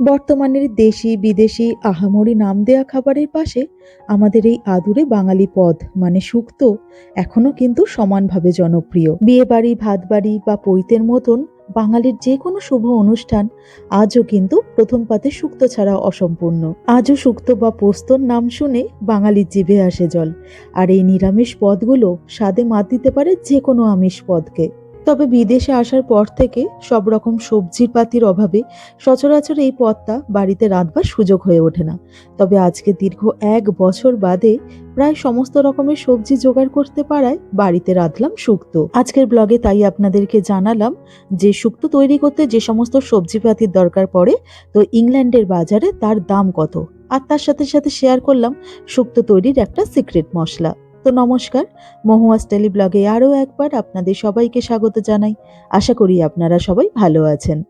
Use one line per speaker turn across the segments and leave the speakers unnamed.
বর্তমানের দেশি বিদেশি আহামরি নাম দেয়া খাবারের পাশে আমাদের এই আদুরে বাঙালি পদ মানে শুক্তো এখনও কিন্তু সমানভাবে জনপ্রিয়। বিয়ে বাড়ি ভাত বাড়ি বা পৈতের মতন বাঙালির যে কোনো শুভ অনুষ্ঠান আজও কিন্তু প্রথম পাতে শুক্তো ছাড়া অসম্পূর্ণ। আজও শুক্তো বা পোস্তর নাম শুনে বাঙালির জিভে আসে জল। আর এই নিরামিষ পদগুলো স্বাদে মাত দিতে পারে যে কোনো আমিষ পদকে। তবে বিদেশে আসার পর থেকে সব রকম সবজির পাতির অভাবে সচরাচর এই পদটা বাড়িতে রাঁধবার সুযোগ হয়ে ওঠে না। তবে আজকে দীর্ঘ এক বছর বাদে প্রায় সমস্ত রকমের সবজি জোগাড় করতে পারায় বাড়িতে রাঁধলাম শুক্তো আজকের ব্লগে তাই আপনাদেরকে জানালাম যে শুক্তো তৈরি করতে যে সমস্ত সবজিপাতির দরকার পড়ে, তো ইংল্যান্ডের বাজারে তার দাম কত? আর তার সাথে সাথে শেয়ার করলাম শুক্তো তৈরির একটা সিক্রেট মশলা। তো নমস্কার, মহুয়াস টেলি ব্লগে আরও একবার আপনাদের সবাইকে স্বাগত জানাই। আশা করি আপনারা সবাই ভালো আছেন।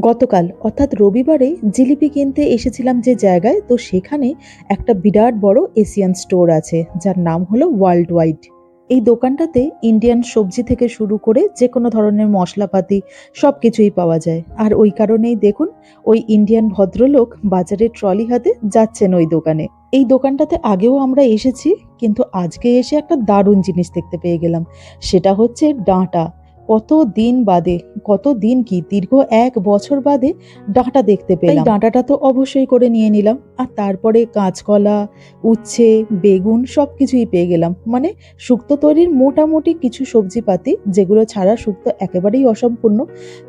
গতকাল, অর্থাৎ রবিবারে, জিলিপি কিনতে এসেছিলাম যে জায়গায়, তো সেখানে একটা বিরাট বড় এশিয়ান স্টোর আছে, যার নাম হলো ওয়ার্ল্ড ওয়াইড এই দোকানটাতে ইন্ডিয়ান সবজি থেকে শুরু করে যে কোনো ধরনের মশলাপাতি সব কিছুই পাওয়া যায়। আর ওই কারণেই দেখুন, ওই ইন্ডিয়ান ভদ্রলোক বাজারে ট্রলি হাতে যাচ্ছেন ওই দোকানে। এই দোকানটাতে আগেও আমরা এসেছি, কিন্তু আজকে এসে একটা দারুণ জিনিস দেখতে পেয়ে গেলাম। সেটা হচ্ছে ডাঁটা। কত দিন বাদে কত দিন কি দীর্ঘ এক বছর বাদে ডাঁটা দেখতে পেলাম। ডাঁটাটা তো অবশ্যই করে নিয়ে নিলাম। আর তারপরে কাঁচকলা উচ্ছে বেগুন সব কিছুই পেয়ে গেলাম। মানে শুক্তো তৈরির মোটামুটি কিছু সবজিপাতি যেগুলো ছাড়া শুক্তো একেবারেই অসম্পূর্ণ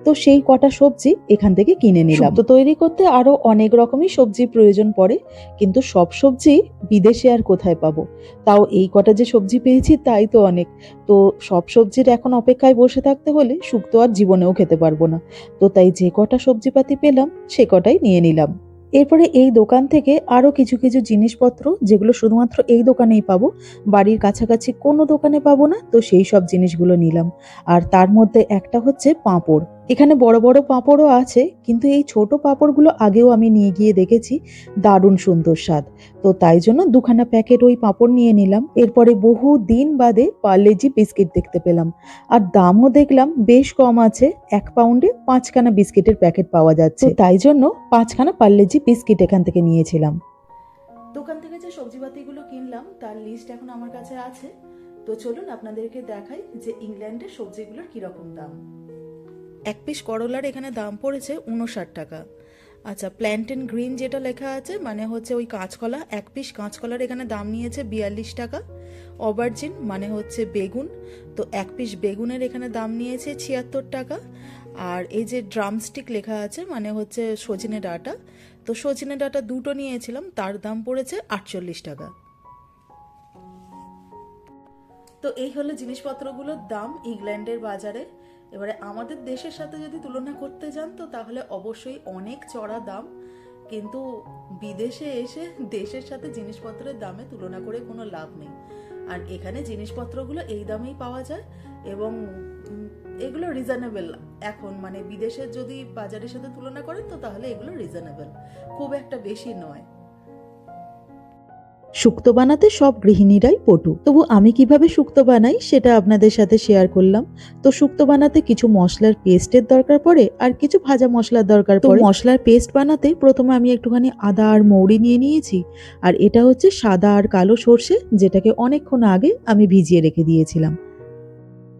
তো সেই কটা সবজি এখান থেকে কিনে নিলাম। তো তৈরি করতে আরও অনেক রকমই সবজির প্রয়োজন পড়ে কিন্তু সব সবজি বিদেশে আর কোথায় পাবো? তাও এই কটা যে সবজি পেয়েছি তাই তো অনেক। তো সব সবজির এখন অপেক্ষায় বসে থাকতে হলে শুক্তো আর জীবনেও খেতে পারব না। তো তাই যে কটা সবজিপাতি পেলাম, সে কটাই নিয়ে নিলাম। এরপরে এই দোকান থেকে আরও কিছু কিছু জিনিসপত্র, যেগুলো শুধুমাত্র এই দোকানেই পাবো, বাড়ির কাছাকাছি কোনো দোকানে পাবো না, তো সেই সব জিনিসগুলো নিলাম। আর তার মধ্যে একটা হচ্ছে পাঁপড়। এখানে বড় বড় পাঁপড়ও আছে, কিন্তু এই ছোট পাঁপড়গুলো আগেও আমি নিয়ে গিয়ে দেখেছি। দারুণ সুন্দর স্বাদ। তো তাই জন্য দুখানা প্যাকেট ওই পাঁপড় নিয়ে নিলাম। এরপরে বহু দিন বাদে পার্লেজি বিস্কিট দেখতে পেলাম। আর দামও দেখলাম বেশ কম আছে, এক পাউন্ডে পাঁচখানা বিস্কিটের প্যাকেট পাওয়া যাচ্ছে। তাই জন্য পাঁচখানা পার্লেজি বিস্কিট এখান থেকে নিয়েছিলাম। দোকান থেকে যে সবজিপাতিগুলো কিনলাম, তার লিস্ট এখন আমার কাছে আছে। তো চলুন আপনাদেরকে দেখাই যে ইংল্যান্ডের সবজিগুলোর কীরকম দাম। এক পিস করলার এখানে দাম পড়েছে উনষাট টাকা। আচ্ছা প্ল্যান্টেন গ্রিন যেটা লেখা আছে মানে হচ্ছে ওই কাঁচকলা, এক পিস কাঁচকলার এখানে দাম নিয়েছে বিয়াল্লিশ টাকা। অবার্জিন মানে হচ্ছে বেগুন, তো এক পিস বেগুনের এখানে দাম নিয়েছে ছিয়াত্তর টাকা। আর এই যে ড্রামস্টিক লেখা আছে মানে হচ্ছে সজনে ডাটা, তো সজনে ডাটা দুটো নিয়েছিলাম, তার দাম পড়েছে আটচল্লিশ টাকা। তো এই হলো জিনিসপত্রগুলোর দাম ইংল্যান্ডের বাজারে। এবারে আমাদের দেশের সাথে যদি তুলনা করতে যান তো তাহলে অবশ্যই অনেক চড়া দাম, কিন্তু বিদেশে এসে দেশের সাথে জিনিসপত্রের দামে তুলনা করে কোনো লাভ নেই। আর এখানে জিনিসপত্রগুলো এই দামেই পাওয়া যায় এবং এগুলো রিজনেবল এখন মানে বিদেশের যদি বাজারের সাথে তুলনা করেন তো তাহলে এগুলো রিজনেবল খুব একটা বেশি নয়। শুক্তো বানাতে সব গৃহিণীরাই পটু। তবু আমি কীভাবে শুক্তো বানাই সেটা আপনাদের সাথে শেয়ার করলাম। তো শুক্তো বানাতে কিছু মশলার পেস্টের দরকার পড়ে আর কিছু ভাজা মশলার দরকার পড়ে। মশলার পেস্ট বানাতে প্রথমে আমি একটুখানি আদা আর মৌরি নিয়ে নিয়েছি। আর এটা হচ্ছে সাদা আর কালো সর্ষে যেটাকে অনেকক্ষণ আগে আমি ভিজিয়ে রেখে দিয়েছিলাম।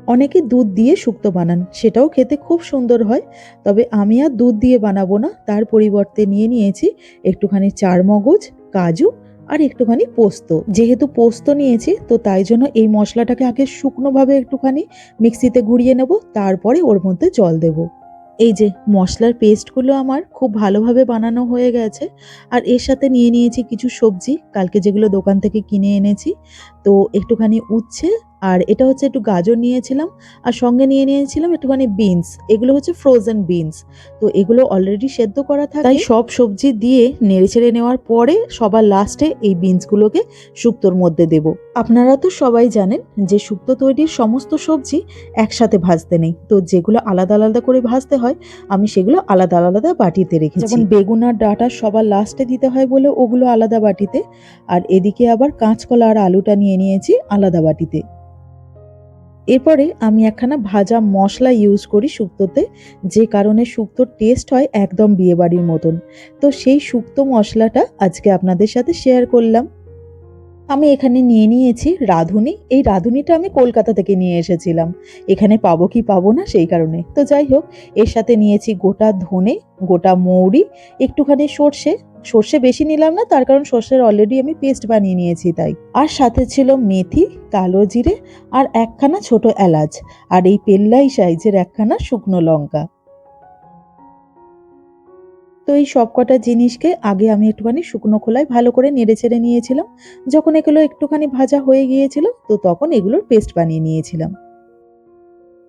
অনেকে দুধ দিয়ে শুক্তো বানান সেটাও খেতে খুব সুন্দর হয়। তবে আমি আর দুধ দিয়ে বানাবো না তার পরিবর্তে নিয়ে নিয়েছি একটুখানি চার মগজ কাজু আর একটুখানি পোস্ত। যেহেতু পোস্ত নিয়েছি, তো তাই জন্য এই মশলাটাকে আগে শুকনোভাবে একটুখানি মিক্সিতে গুঁড়িয়ে নেব, তারপরে ওর মধ্যে জল দেব। এই যে মশলার পেস্টগুলো আমার খুব ভালোভাবে বানানো হয়ে গেছে, আর এর সাথে নিয়ে নিয়েছি কিছু সবজি। কালকে যেগুলো দোকান থেকে কিনে এনেছি, তো একটুখানি উচ্ছে আর এটা হচ্ছে একটু গাজর নিয়েছিলাম, আর সঙ্গে নিয়ে নিয়েছিলাম একটুখানি বিনস এগুলো হচ্ছে ফ্রোজেন বিনস তো এগুলো অলরেডি সেদ্ধ করা থাকে। তাই সব সবজি দিয়ে নেড়ে ছেড়ে নেওয়ার পরে সবার লাস্টে এই বিনসগুলোকে শুক্তোর মধ্যে দেব। আপনারা তো সবাই জানেন যে শুক্তো তৈরির সমস্ত সবজি একসাথে ভাজতে নেই। তো যেগুলো আলাদা আলাদা করে ভাজতে হয়, আমি সেগুলো আলাদা আলাদা বাটিতে রেখেছি। যেমন বেগুন আর ডাটা সবার লাস্টে দিতে হয় বলে ওগুলো আলাদা বাটিতে, আর এদিকে আবার কাঁচকলা আর আলুটা নিয়ে নিয়েছি আলাদা বাটিতে। এরপরে আমি একখানা ভাজা মশলা ইউজ করি শুক্তোতে, যে কারণে শুক্তোর টেস্ট হয় একদম বিয়েবাড়ির মতন। তো সেই শুক্তো মশলাটা আজকে আপনাদের সাথে শেয়ার করলাম। আমি এখানে নিয়ে নিয়েছি রাঁধুনি। এই রাঁধুনিটা আমি কলকাতা থেকে নিয়ে এসেছিলাম। এখানে পাবো কি পাবো না সেই কারণে। তো যাই হোক, এর সাথে নিয়েছি গোটা ধনে, গোটা মৌরি, একটুখানি সর্ষে সর্ষে বেশি নিলাম না, তার কারণ সর্ষের অলরেডি আমি পেস্ট বানিয়ে নিয়েছি তাই। আর সাথে ছিল মেথি, কালো জিরে আর একখানা ছোট এলাচ আর এই পেল্লাই সাইজের একখানা শুকনো লঙ্কা। তো এই সবকটা জিনিসকে আগে আমি একটুখানি শুকনো খোলায় ভালো করে নেড়ে ছেড়ে নিয়েছিলাম। যখন এগুলো একটুখানি ভাজা হয়ে গিয়েছিল, তো তখন এগুলোর পেস্ট বানিয়ে নিয়েছিলাম।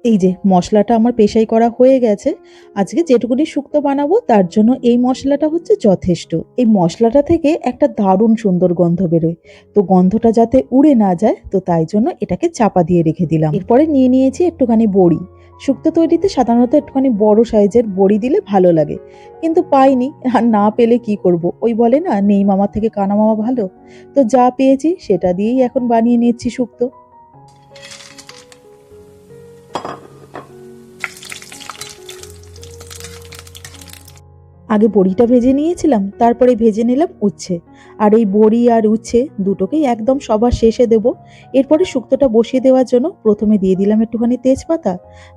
এই যে, মশলাটা আমার পেশাই করা হয়ে গেছে। আজকে যেটুকুনি শুক্তো বানাবো, তার জন্য এই মশলাটা হচ্ছে যথেষ্ট। এই মশলাটা থেকে একটা দারুণ সুন্দর গন্ধ বেরোয়। তো গন্ধটা যাতে উড়ে না যায়, তো তাই জন্য এটাকে চাপা দিয়ে রেখে দিলাম। এরপরে নিয়ে নিয়েছি একটুখানি বড়ি। শুক্তো তৈরিতে সাধারণত একটুখানি বড় সাইজের বড়ি দিলে ভালো লাগে। কিন্তু পাইনি, আর না পেলে কি করব? ওই বলে না, নেই মামা থেকে কানা মামা ভালো? তো যা পেয়েছি, সেটা দিয়েই এখন বানিয়ে নিচ্ছি শুক্তো। আগে বড়িটা ভেজে নিয়েছিলাম, তারপরে ভেজে নিলাম উচ্ছে। আর এই বড়ি আর উচ্ছে দুটোকেই একদম সবার শেষে দেব। এরপরে শুক্তোটা বসিয়ে দেওয়ার জন্য প্রথমে দিয়ে দিলাম একটুখানি তেজপাতা,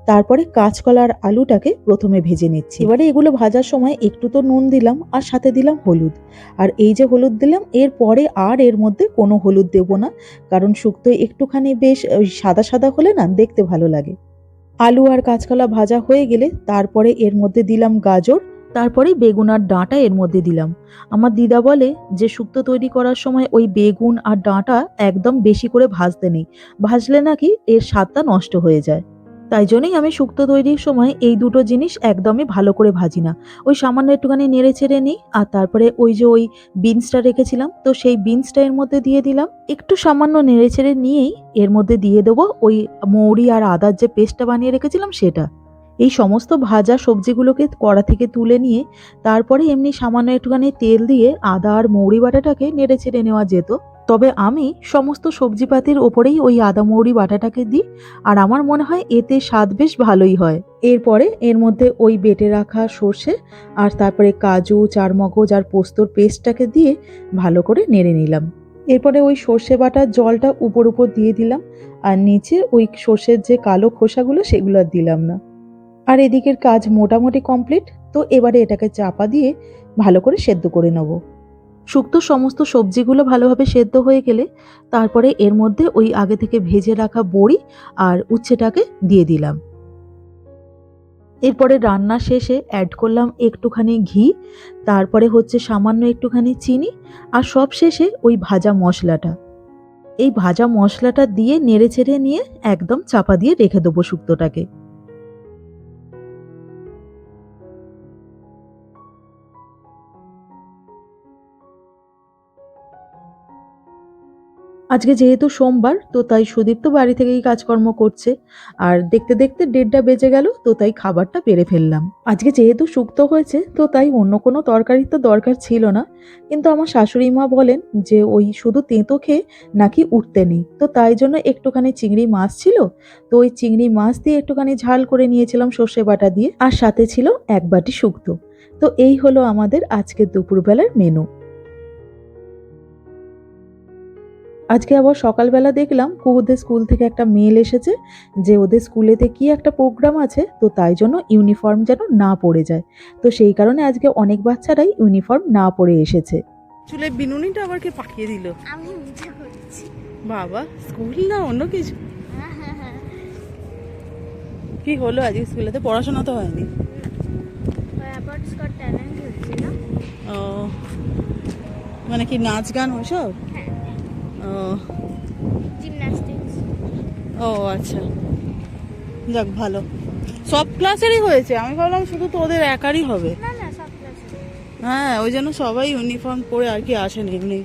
তারপরে কাঁচকলা আর আলুটাকে প্রথমে ভেজে নিচ্ছি। এবারে এগুলো ভাজার সময় একটু তো নুন দিলাম আর সাথে দিলাম হলুদ। আর এই যে হলুদ দিলাম, এরপরে আর এর মধ্যে কোনো হলুদ দেব না, কারণ শুক্তো একটুখানি বেশ সাদা সাদা হলে না দেখতে ভালো লাগে। আলু আর কাঁচকলা ভাজা হয়ে গেলে তারপরে এর মধ্যে দিলাম গাজর তারপরে বেগুন আর ডাঁটা এর মধ্যে দিলাম। আমার দিদা বলে যে, শুক্তো তৈরি করার সময় ওই বেগুন আর ডাঁটা একদম বেশি করে ভাজতে নেই। ভাজলে নাকি এর স্বাদটা নষ্ট হয়ে যায়। তাই জন্যই আমি শুক্তো তৈরির সময় এই দুটো জিনিস একদমই ভালো করে ভাজি না। ওই সামান্য একটুখানি নেড়ে ছেড়ে নিই আর তারপরে ওই যে ওই বিনসটা রেখেছিলাম, তো সেই বিনসটা এর মধ্যে দিয়ে দিলাম। একটু সামান্য নেড়ে ছেড়ে নিয়েই এর মধ্যে দিয়ে দেবো ওই মৌরি আর আদার যে পেস্টটা বানিয়ে রেখেছিলাম সেটা। এই সমস্ত ভাজা সবজিগুলোকে কড়া থেকে তুলে নিয়ে তারপরে এমনি সামান্য একটুখানি তেল দিয়ে আদা আর মৌরি বাটাটাকে নেড়ে ছেড়ে নেওয়া যেত। তবে আমি সমস্ত সবজিপাতির ওপরেই ওই আদা মৌরি বাটাটাকে দিই আর আমার মনে হয় এতে স্বাদ বেশ ভালোই হয়। এরপরে এর মধ্যে ওই বেটে রাখা সর্ষে আর তারপরে কাজু, চারমগজ আর পোস্তর পেস্টটাকে দিয়ে ভালো করে নেড়ে নিলাম। এরপরে ওই সর্ষে বাটার জলটা উপর উপর দিয়ে দিলাম আর নিচে ওই সর্ষের যে কালো খোসাগুলো সেগুলো দিলাম না। আর এদিকের কাজ মোটামুটি কমপ্লিট, তো এবারে এটাকে চাপা দিয়ে ভালো করে সেদ্ধ করে নেব। শুক্তো সমস্ত সবজিগুলো ভালোভাবে সেদ্ধ হয়ে গেলে, তারপরে এর মধ্যে ওই আগে থেকে ভেজে রাখা বড়ি আর উচ্ছেটাকে দিয়ে দিলাম। এরপরে রান্না শেষে অ্যাড করলাম একটুখানি ঘি, তারপরে হচ্ছে সামান্য একটুখানি চিনি আর সব শেষে ওই ভাজা মশলাটা। এই ভাজা মশলাটা দিয়ে নেড়ে ছেড়ে নিয়ে একদম চাপা দিয়ে রেখে দেবো শুক্তোটাকে। আজকে যেহেতু সোমবার, তো তাই সুদীপ তো বাড়ি থেকেই কাজকর্ম করছে। আর দেখতে দেখতে দেড়টা বেজে গেল, তো তাই খাবারটা পেরে ফেললাম। আজকে যেহেতু শুক্তো হয়েছে, তো তাই অন্য কোনো তরকারির তো দরকার ছিল না। কিন্তু আমার শাশুড়ি মা বলেন যে, ওই শুধু তেঁতো খেয়ে নাকি উঠতে নেই। তো তাই জন্য একটুখানি চিংড়ি মাছ ছিল, তো ওই চিংড়ি মাছ দিয়ে একটুখানি ঝাল করে নিয়েছিলাম সর্ষে বাটা দিয়ে। আর সাথে ছিল এক বাটি শুক্তো তো এই হলো আমাদের আজকের দুপুরবেলার মেনু আজকে আবার সকালবেলা দেখলাম কুহুদের স্কুল থেকে একটা মেল এসেছে যে ওদের স্কুলেতে কি একটা প্রোগ্রাম আছে তো তাই জন্য ইউনিফর্ম যেন না পড়ে যায়। তো সেই কারণে আজকে অনেক বাচ্চারাই ইউনিফর্ম না পরে এসেছে।
চুলে বিনুনিটা আবার কে পাঠিয়ে দিল?
আমি নিজে করছি।
বাবা স্কুল না অন্য কিছু?
হ্যাঁ হ্যাঁ হ্যাঁ।
কি হলো? আজকে স্কুলেতে পড়াশোনা তো হয়নি। ও মানে কি নাচ গান ওসব
হ্যাঁ।
ও। আচ্ছা। যাক ভালো। সব ক্লাসেরই হয়েছে। আমি ভাবলাম শুধু তোদের একারই হবে। হ্যাঁ ওই জন্য সবাই ইউনিফর্ম পরে আর কি আসেন। এমনি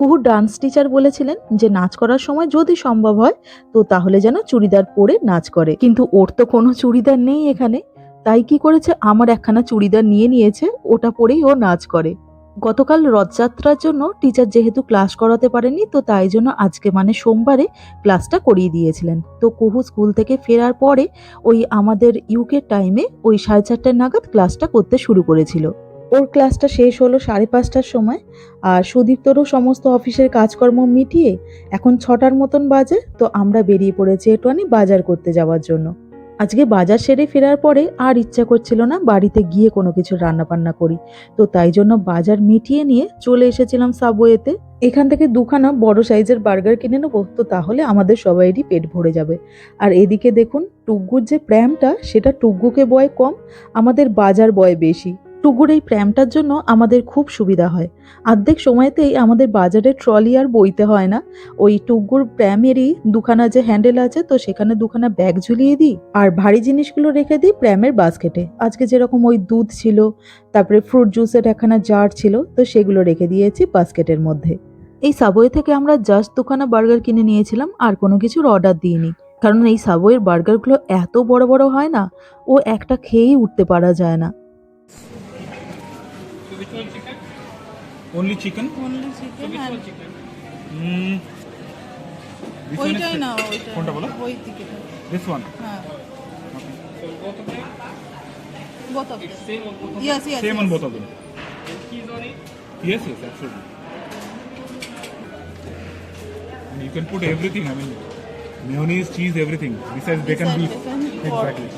কুহুর ডান্স টিচার বলেছিলেন যে, নাচ করার সময় যদি সম্ভব হয়, তো তাহলে যেন চুড়িদার পরে নাচ করে। কিন্তু ওর তো কোনো চুড়িদার নেই এখানে। তাই কি করেছে? আমার একখানা চুড়িদার নিয়ে নিয়েছে, ওটা পরেই ও নাচ করে। গতকাল রথযাত্রার জন্য টিচার যেহেতু ক্লাস করাতে পারেনি, তো তাই জন্য আজকে মানে সোমবারে ক্লাসটা করিয়ে দিয়েছিলেন। তো কুহু স্কুল থেকে ফেরার পরে ওই আমাদের ইউকে টাইমে ওই সাড়ে চারটার নাগাদ ক্লাসটা করতে শুরু করেছিল। ওর ক্লাসটা শেষ হলো সাড়ে পাঁচটার সময় আর সুদীপ্তরও সমস্ত অফিসের কাজকর্ম মিটিয়ে এখন ছটার মতন বাজে, তো আমরা বেরিয়ে পড়েছি একটুখানি বাজার করতে যাওয়ার জন্য। আজকে বাজার সেরে ফেরার পরে আর ইচ্ছা করছিল না বাড়িতে গিয়ে কোনো কিছু রান্না বান্না করি। তো তাই জন্য বাজার মিটিয়ে নিয়ে চলে এসেছিলাম সাবওয়েতে। এখান থেকে দুখানা বড় সাইজের বার্গার কিনে নেব, তো তাহলে আমাদের সবাইরই পেট ভরে যাবে। আর এদিকে দেখুন টুগ্গুর যে প্র্যামটা, সেটা টুগ্গুকে বয় কম, আমাদের বাজার বয় বেশি। টুগুর এই প্র্যামটার জন্য আমাদের খুব সুবিধা হয়। অর্ধেক সময়তেই আমাদের বাজারে ট্রলি আর বইতে হয় না। ওই টুগুর প্র্যামেরই দুখানা যে হ্যান্ডেল আছে, তো সেখানে দুখানা ব্যাগ ঝুলিয়ে দিই আর ভারী জিনিসগুলো রেখে দিই প্র্যামের বাস্কেটে। আজকে যেরকম ওই দুধ ছিল, তারপরে ফ্রুট জুসের একখানা জার ছিল, তো সেগুলো রেখে দিয়েছি বাস্কেটের মধ্যে। এই সাবওয়ে থেকে আমরা জাস্ট দুখানা বার্গার কিনে নিয়েছিলাম, আর কোনো কিছুর অর্ডার দিইনি। কারণ এই সাবওয়ের বার্গারগুলো এত বড় বড় হয় না, ও একটা খেয়েই উঠতে পারা যায় না।
So which one chicken? Only chicken?
Only chicken R
Mm. This one is
ওইটাই
chi-
না ওইটা
কোনটা বলো?
ওই দিকে
This one.
হ্যাঁ
Okay.
Both of yes yes
Same on both of them. Yes, yes, absolutely. And you can put everything. I mean, mayonnaise, cheese, everything. Besides bacon,
Besides
beef.
bacon, pork.
Exactly.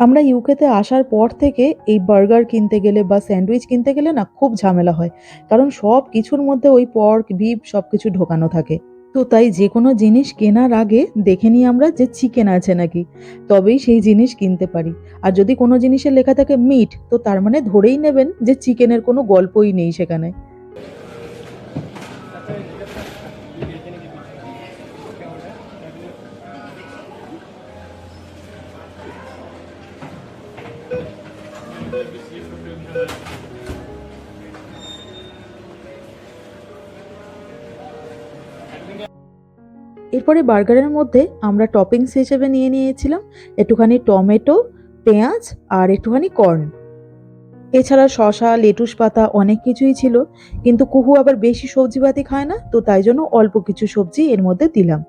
আমরা ইউকেতে আসার পর থেকে এই burger কিনতে গেলে বা sandwich কিনতে গেলে না খুব ঝামেলা হয়। কারণ সব কিছুর মধ্যে ওই পর্ক বিফ সব কিছু ঢোকানো থাকে। তো তাই যে কোনো জিনিস কেনার আগে দেখে নিই আমরা যে চিকেন আছে নাকি। তবেই সেই জিনিস কিনতে পারি। আর যদি কোনো জিনিসের লেখা থাকে মিট তো তার মানে ধরেই নেবেন যে চিকেনের কোনো গল্পই নেই সেখানে। এরপরে বার্গারের মধ্যে আমরা টপিংস হিসেবে নিয়ে নিয়েছিলাম, একটুখানি টমেটো, পেঁয়াজ আর একটুখানি কর্ন। এছাড়া শশা লেটুস পাতা অনেক কিছুই ছিল, কিন্তু কুহু আবার বেশি সবজিপাতি খায় না, তো তাই জন্য অল্প কিছু সবজি এর মধ্যে দিলাম।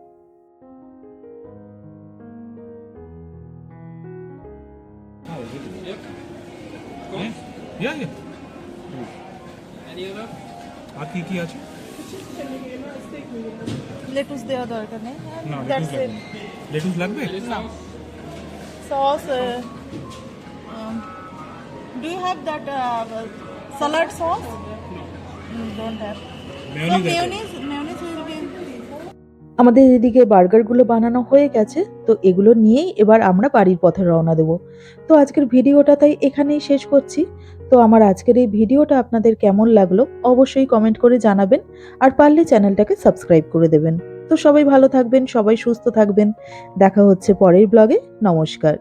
Hmm? Yeah, yeah. yeah. Hmm. Any other?
और की की आज?
लेटुस
दे
ऑर्डर
करने
ना दैट्स
इट लेटुस लग गए ना sauce do you have that salad sauce don't have
mayonnaise
mayonnaise
আমাদের এদিকে বার্গারগুলো বানানো হয়ে গেছে, তো এগুলো নিয়েই এবার আমরা বাড়ির পথে রওনা দেব। তো আজকের ভিডিওটা তাই এখানেই শেষ করছি। তো আমার আজকের এই ভিডিওটা আপনাদের কেমন লাগল অবশ্যই কমেন্ট করে জানাবেন, আর পারলে চ্যানেলটাকে সাবস্ক্রাইব করে দেবেন। তো সবাই ভালো থাকবেন, সবাই সুস্থ থাকবেন। দেখা হচ্ছে পরের ব্লগে নমস্কার।